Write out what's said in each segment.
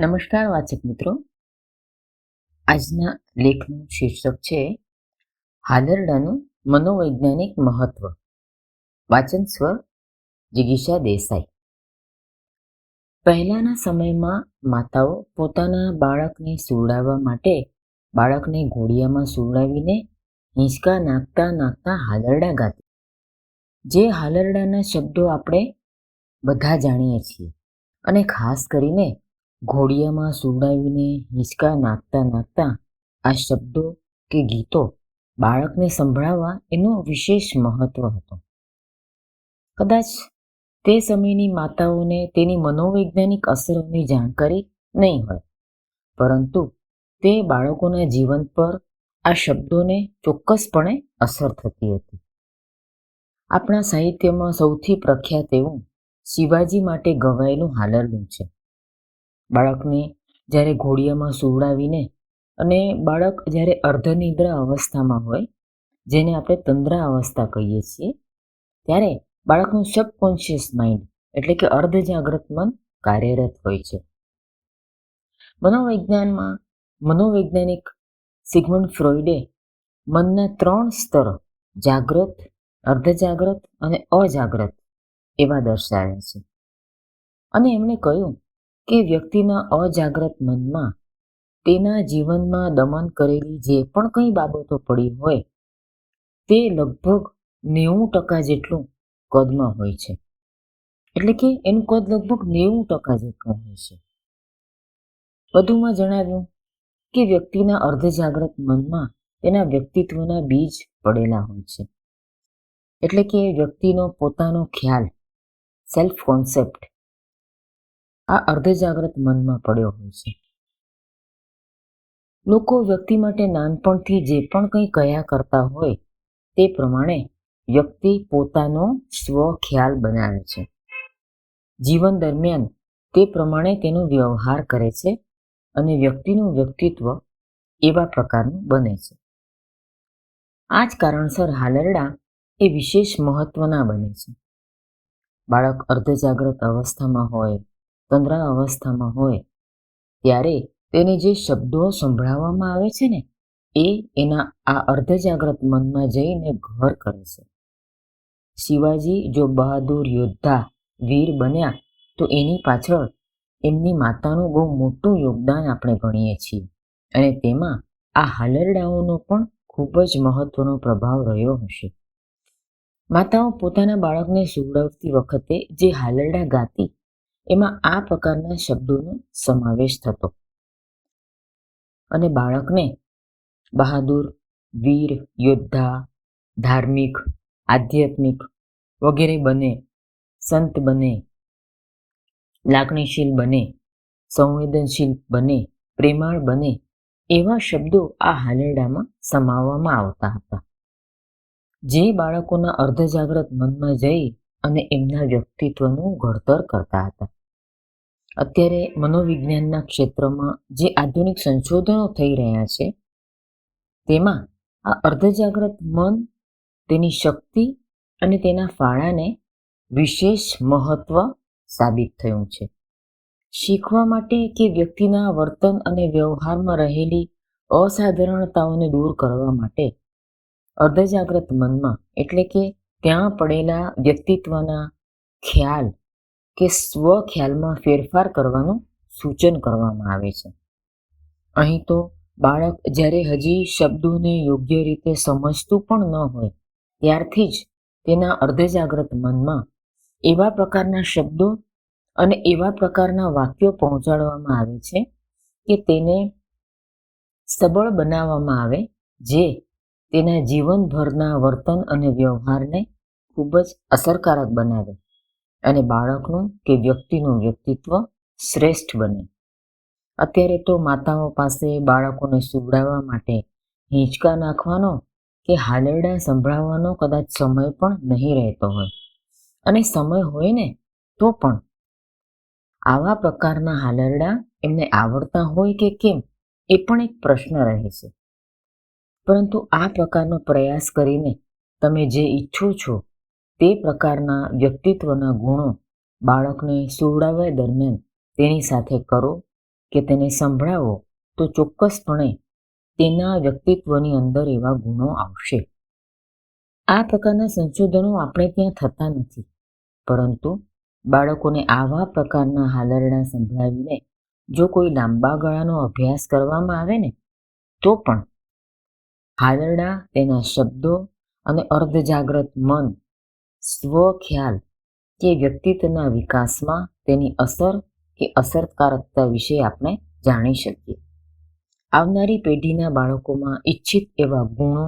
નમસ્કાર વાચક મિત્રો. આજના લેખનું શીર્ષક છે હાલરડાનું મનોવૈજ્ઞાનિક મહત્વ. વાચન સ્વ જિગીષા દેસાઈ. પહેલાના સમયમાં માતાઓ પોતાના બાળકને સુવડાવવા માટે બાળકને ઘોડિયામાં સુવડાવીને હિંચકા નાખતા નાખતા હાલરડા ગાતી. જે હાલરડાના શબ્દો આપણે બધા જાણીએ છીએ. અને ખાસ કરીને ઘોડિયામાં સુવડાવીને હિંચકા નાખતા નાખતા આ શબ્દો કે ગીતો બાળકને સંભળાવવા એનું વિશેષ મહત્વ હતું. કદાચ તે સમયની માતાઓને તેની મનોવૈજ્ઞાનિક અસરોની જાણકારી નહીં હોય, પરંતુ તે બાળકોના જીવન પર આ શબ્દોને ચોક્કસપણે અસર થતી હતી. આપણા સાહિત્યમાં સૌથી પ્રખ્યાત એવું શિવાજી માટે ગવાયેલું હાલરડું છે. બાળકને જ્યારે ઘોડિયામાં સુવડાવીને અને બાળક જ્યારે અર્ધનિદ્રા અવસ્થામાં હોય, જેને આપણે તંદ્રા અવસ્થા કહીએ છીએ, ત્યારે બાળકનું સબકોન્શિયસ માઇન્ડ એટલે કે અર્ધ જાગ્રત મન કાર્યરત હોય છે. મનોવિજ્ઞાનમાં મનોવૈજ્ઞાનિક સિગમન્ડ ફ્રોઈડે મનના ત્રણ સ્તર જાગ્રત, અર્ધજાગ્રત અને અજાગ્રત એવા દર્શાવ્યા છે. અને એમણે કહ્યું કે વ્યક્તિના અજાગ્રત મનમાં તેના જીવનમાં દમન કરેલી જે પણ કંઈ બાબતો પડી હોય, તે લગભગ નેવું ટકા જેટલું કદમાં હોય છે. એટલે કે એનું કદ લગભગ નેવું ટકા જેટલું હોય છે. વધુમાં જણાવ્યું કે વ્યક્તિના અર્ધજાગ્રત મનમાં તેના વ્યક્તિત્વના બીજ પડેલા હોય છે. એટલે કે વ્યક્તિનો પોતાનો ખ્યાલ સેલ્ફ કોન્સેપ્ટ આ અર્ધજાગ્રત મનમાં પડ્યો હોય છે. લોકો વ્યક્તિ માટે નાનપણથી જે પણ કંઈ કયા કરતા હોય, તે પ્રમાણે વ્યક્તિ પોતાનો સ્વ ખ્યાલ બનાવે છે. જીવન દરમિયાન તે પ્રમાણે તેનો વ્યવહાર કરે છે અને વ્યક્તિનું વ્યક્તિત્વ એવા પ્રકારનું બને છે. આ જ કારણસર હાલરડા એ વિશેષ મહત્વના બને છે. બાળક અર્ધજાગ્રત અવસ્થામાં હોય તંદ્રા અવસ્થામાં હોય, ત્યારે તેને જે શબ્દો સંભળાવવામાં આવે છે ને, એ એના આ અર્ધજાગ્રત મનમાં જઈને ઘર કરે છે. શિવાજી જો બહાદુર યોદ્ધા, વીર બન્યા, તો એની પાછળ એમની માતાનું બહુ મોટું યોગદાન આપણે ગણીએ છીએ. અને તેમાં આ હાલરડાઓનો પણ ખૂબ જ મહત્વનો પ્રભાવ રહ્યો હશે. માતાઓ પોતાના બાળકને સુવડાવતી વખતે જે હાલરડા ગાતી એમાં આ પ્રકારના શબ્દોનો સમાવેશ થતો. અને બાળકને બહાદુર, વીર, યોદ્ધા, ધાર્મિક, આધ્યાત્મિક વગેરે બને, સંત બને, લાગણીશીલ બને, સંવેદનશીલ બને, પ્રેમાળ બને એવા શબ્દો આ હાલરડામાં સમાવવામાં આવતા હતા. જે બાળકોના અર્ધજાગ્રત મનમાં જઈ અને એમના વ્યક્તિત્વનું ઘડતર કરતા હતા. અત્યારે મનોવિજ્ઞાનના ક્ષેત્રમાં જે આધુનિક સંશોધનો થઈ રહ્યા છે, તેમાં આ અર્ધજાગ્રત મન, તેની શક્તિ અને તેના ફાળાને વિશેષ મહત્વ સાબિત થયું છે. શીખવા માટે કે વ્યક્તિના વર્તન અને વ્યવહારમાં રહેલી અસાધારણતાઓને દૂર કરવા માટે, અર્ધજાગ્રત મનમાં એટલે કે ત્યાં પડેલા વ્યક્તિત્વના ખ્યાલ કે સ્વ ખ્યાલમાં ફેરફાર કરવાનું સૂચન કરવામાં આવે છે. અહીં તો બાળક જ્યારે હજી શબ્દોને યોગ્ય રીતે સમજતું પણ ન હોય, ત્યારથી જ તેના અર્ધજાગ્રત મનમાં એવા પ્રકારના શબ્દો અને એવા પ્રકારના વાક્યો પહોંચાડવામાં આવે છે કે તેને સબળ બનાવવામાં આવે, જે તેના જીવનભરના વર્તન અને વ્યવહારને ખૂબ જ અસરકારક બનાવે. અને બાળકનું કે વ્યક્તિનું વ્યક્તિત્વ શ્રેષ્ઠ બને. અત્યારે તો માતાઓ પાસે બાળકોને સુવડાવવા માટે હિંચકા નાખવાનો કે હાલરડા સંભળાવવાનો કદાચ સમય પણ નહીં રહેતો હોય. અને સમય હોય ને તો પણ. આવા પ્રકારના હાલરડા એમને આવડતા હોય કે કેમ એ પણ એક પ્રશ્ન રહે છે. પરંતુ આ પ્રકારનો પ્રયાસ કરીને તમે જે ઈચ્છો છો તે પ્રકારના વ્યક્તિત્વના ગુણો બાળકને સુવડાવવા દરમિયાન તેની સાથે કરો કે તેને સંભળાવો, તો ચોક્કસપણે તેના વ્યક્તિત્વની અંદર એવા ગુણો આવશે. આ પ્રકારના સંશોધનો આપણે ત્યાં થતા નથી. પરંતુ બાળકોને આવા પ્રકારના હાલરડા સંભળાવીને જો કોઈ લાંબા ગાળાનો અભ્યાસ કરવામાં આવે ને, તો પણ હાલરડા તેના શબ્દો અને અર્ધજાગ્રત મન સ્વ ખ્યાલ કે વ્યક્તિત્વના વિકાસમાં તેની અસર કે અસરકારકતા વિશે આપણે જાણી શકીએ. આવનારી પેઢીના બાળકોમાં ઈચ્છિત એવા ગુણો,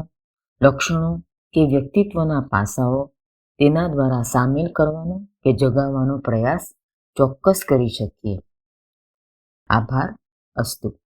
લક્ષણો કે વ્યક્તિત્વના પાસાઓ તેના દ્વારા સામેલ કરવાનો કે જગાવવાનો પ્રયાસ ચોક્કસ કરી શકીએ. આભાર, અસ્તુ.